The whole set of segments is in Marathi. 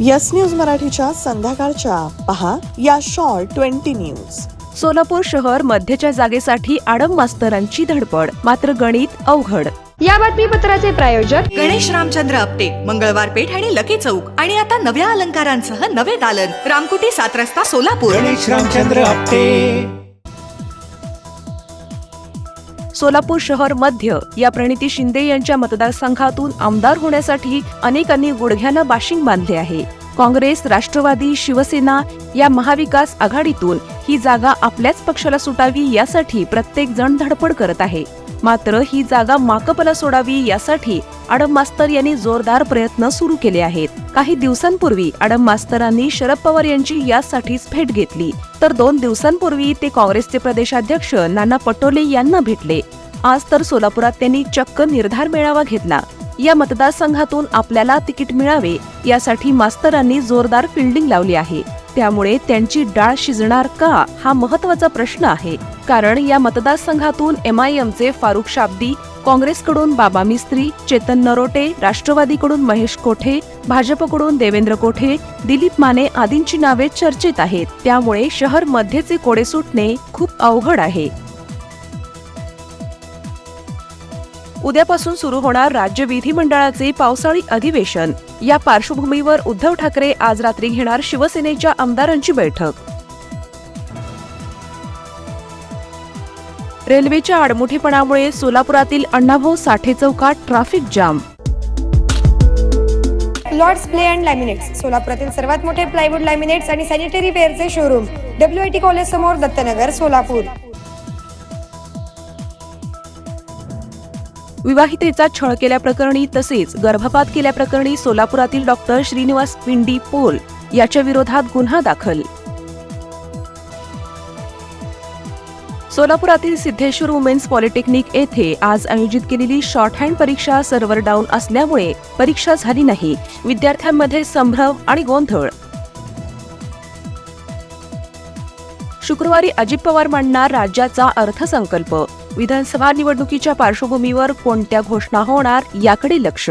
यस न्यूज मराठीच्या संध्याकाळच्या. पहा या शॉर्ट ट्वेंटी न्यूज. सोलापूर शहर मध्यच्या जागेसाठी आडम मास्तरांची धडपड मात्र गणित अवघड. या बातमीपत्राचे प्रायोजक गणेश रामचंद्र आपटे मंगळवार पेठ आणि लकी चौक आणि आता नव्या अलंकारांसह नवे दालन. रामकुटी सात रस्ता सोलापूर. गणेश रामचंद्र आपटे. सोलापूर शहर मध्य या प्रणिती शिंदे यांच्या मतदारसंघातून आमदार होण्यासाठी अनेकांनी गुडघ्यानं बाशिंग बांधले आहे. काँग्रेस राष्ट्रवादी शिवसेना या महाविकास आघाडीतून ही जागा आपल्याच पक्षाला सुटावी यासाठी प्रत्येक जण धडपड करत आहे. मात्र ही जागा माकपला सोडावी यासाठी आडम मास्तर यांनी जोरदार प्रयत्न सुरू केले आहेत. काही दिवसांपूर्वी आडम मास्तरांनी शरद पवार यांची यासाठीच भेट घेतली. तर दोन दिवसांपूर्वी ते काँग्रेसचे प्रदेशाध्यक्ष नाना पटोले यांना भेटले. आज तर सोलापुरात त्यांनी चक्क निर्धार मेळावा घेतला. या मतदारसंघातून आपल्याला तिकीट मिळावे यासाठी मास्तरांनी जोरदार फिल्डिंग लावली आहे. त्यामुळे त्यांची डाळ शिजणार का हा महत्त्वाचा प्रश्न आहे. कारण या मतदारसंघातून एमआयएमचे फारुख शाब्दी काँग्रेसकडून बाबा मिस्त्री चेतन नरोटे राष्ट्रवादीकडून महेश कोठे भाजपकडून देवेंद्र कोठे दिलीप माने आदींची नावे चर्चेत आहेत. त्यामुळे शहर मध्येचे कोडे सुटणे खूप अवघड आहे. उद्यापासून सुरू होणार राज्य विधिमंडळाचे पावसाळी अधिवेशन. या पार्श्वभूमीवर उद्धव ठाकरे आज रात्री घेणार शिवसेनेच्या आमदारांची बैठक. रेल्वेच्या आडमुठेपणामुळे सोलापुरातील अण्णाभाऊ साठे चौकात traffic jam. Lords ply and laminates सोलापुरातील सर्वात मोठे प्लायवूड लॅमिनेट्स आणि sanitary वेअरचे showroom W I T college समोर दत्तनगर सोलापूर. विवाहितेचा छळ केल्याप्रकरणी तसेच गर्भपात केल्याप्रकरणी सोलापुरातील डॉक्टर श्रीनिवास पिंडी पोल याच्या विरोधात गुन्हा दाखल. सोलापुरातील सिद्धेश्वर वुमेन्स पॉलिटेक्निक येथे आज आयोजित केलेली शॉर्ट हँड परीक्षा सर्व्हर डाऊन असल्यामुळे परीक्षा झाली नाही. विद्यार्थ्यांमध्ये संभ्रम आणि गोंधळ. शुक्रवारी अजित पवार मांडणार राज्याचा अर्थसंकल्प. विधानसभा निवडणुकीच्या पार्श्वभूमीवर कोणत्या घोषणा होणार याकडे लक्ष.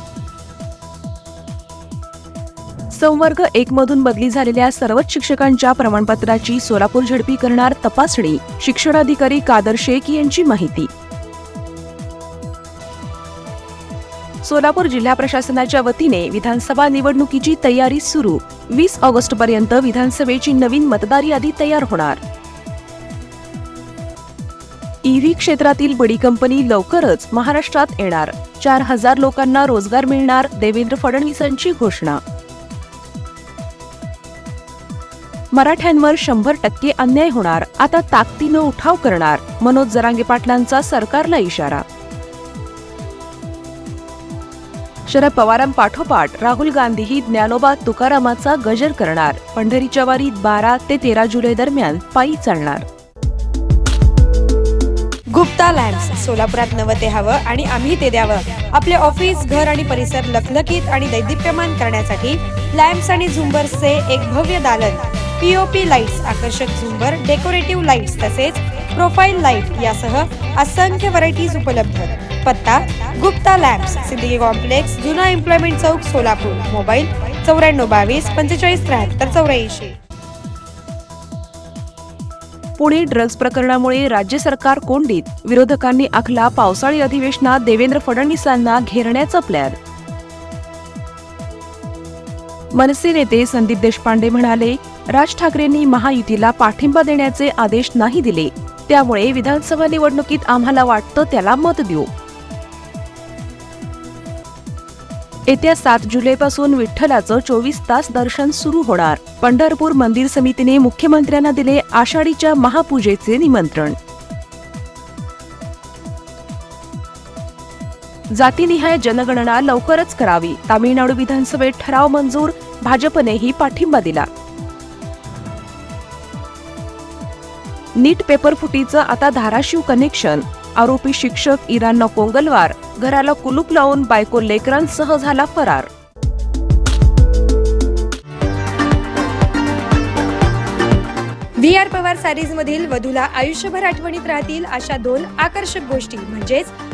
संवर्ग एक मधून बदली झालेल्या सर्वच शिक्षकांच्या प्रमाणपत्राची सोलापूर झडपी करणार तपासणी शिक्षणाधिकारी कादर शेख यांची माहिती. सोलापूर जिल्हा प्रशासनाच्या वतीने विधानसभा निवडणुकीची तयारी सुरू. वीस ऑगस्ट पर्यंत विधानसभेची नवीन मतदार यादी तयार होणार. ईव्ही क्षेत्रातील बडी कंपनी लवकरच महाराष्ट्रात येणार. चार हजार लोकांना रोजगार मिळणार देवेंद्र फडणवीसांची घोषणा. मराठ्यांवर शंभर टक्के अन्याय होणार. आता ताकदीनं उठाव करणार. मनोज जरांगे पाटलांचा सरकारला इशारा. शरद पवारांपाठोपाठ राहुल गांधीही ज्ञानोबा तुकारामाचा गजर करणार. पंढरीच्या वारीत बारा ते तेरा जुलै दरम्यान पायी चालणार. गुप्ता लॅम्प्स सोलापुरात नवं ते हवं आणि आम्ही ते द्यावं. आपले ऑफिस घर आणि परिसर लखलखीत आणि दैदिप्यमान करण्यासाठी लॅम्प्स आणि झुंबर्सचे एक भव्य दालन. पीओपी लाईट्स आकर्षक झुंबर डेकोरेटिव्ह लाईट्स तसेच प्रोफाईल लाइट यासह असंख्य व्हरायटीज उपलब्ध. पत्ता गुप्ता लॅम्प्स सिद्दीकी कॉम्प्लेक्स जुना एम्प्लॉयमेंट चौक सोलापूर. मोबाईल चौऱ्याण्णव बावीस पंचेचाळीस त्र्याहत्तर चौऱ्याऐंशी. पुणे ड्रग्ज प्रकरणामुळे राज्य सरकार कोंडीत. विरोधकांनी आखला पावसाळी अधिवेशनात देवेंद्र फडणवीसांना घेरण्याचा प्लॅन मनसे नेते संदीप देशपांडे म्हणाले राज ठाकरेंनी महायुतीला पाठिंबा देण्याचे आदेश नाही दिले. त्यामुळे विधानसभा निवडणुकीत आम्हाला वाटतं त्याला मत देऊ. येत्या सात जुलैपासून विठ्ठलाचं चोवीस तास दर्शन सुरू होणार. पंढरपूर मंदिर समितीने मुख्यमंत्र्यांना दिले आषाढीच्या महापूजेचे निमंत्रण. जातीनिहाय जनगणना लवकरच करावी. तामिळनाडू विधानसभेत ठराव मंजूर. भाजपनेही पाठिंबा दिला. नीट पेपर फुटीचं आता धाराशिव कनेक्शन आरोपी शिक्षक इराणनं कोंगलवार घराला कुलूप लावून बायको लेकरांसह झाला फरार. व्ही आर पवार सारीज मधील वधूला आयुष्यभर आठवणीत राहतील अशा दोन आकर्षक गोष्टी म्हणजेच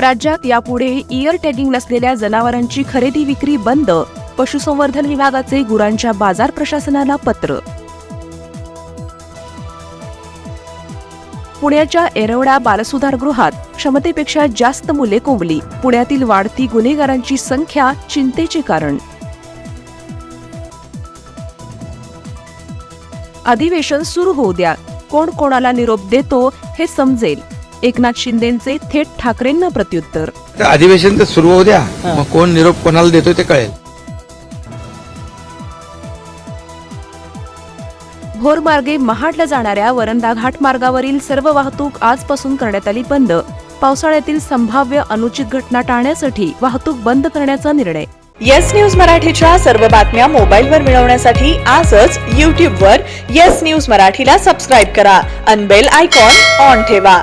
राज्यात यापुढे इयर टॅगिंग नसलेल्या जनावरांची खरेदी विक्री बंद पशुसंवर्धन विभागाचे गुरांच्या बाजार प्रशासनाला पत्र. पुण्याच्या एरवडा बालसुधार गृहात क्षमतेपेक्षा जास्त मुले कोंबली. पुण्यातील वाढती गुन्हेगारांची संख्या चिंतेचे कारण. अधिवेशन सुरू होऊ द्या. कोण कोणाला निरोप देतो हे समजेल. एकनाथ शिंदेचे थेट ठाकरेंना प्रत्युत्तर. तर अधिवेशन तर सुरू होऊ द्या. मग कोण निरोप कोणाला देतो ते कळेल. भोरमार्गे महाडला जाणाऱ्या वरंदा घाट मार्गावरील सर्व वाहतूक आजपासून करण्यात आली बंद. पावसाळ्यातील संभाव्य अनुचित घटना टाळण्यासाठी वाहतूक बंद करण्याचा निर्णय. येस न्यूज मराठीच्या सर्व बातम्या मोबाईलवर मिळवण्यासाठी आजच यूट्यूबवर येस न्यूज मराठीला सबस्क्राईब करा. अनबेल आयकॉन ऑन ठेवा.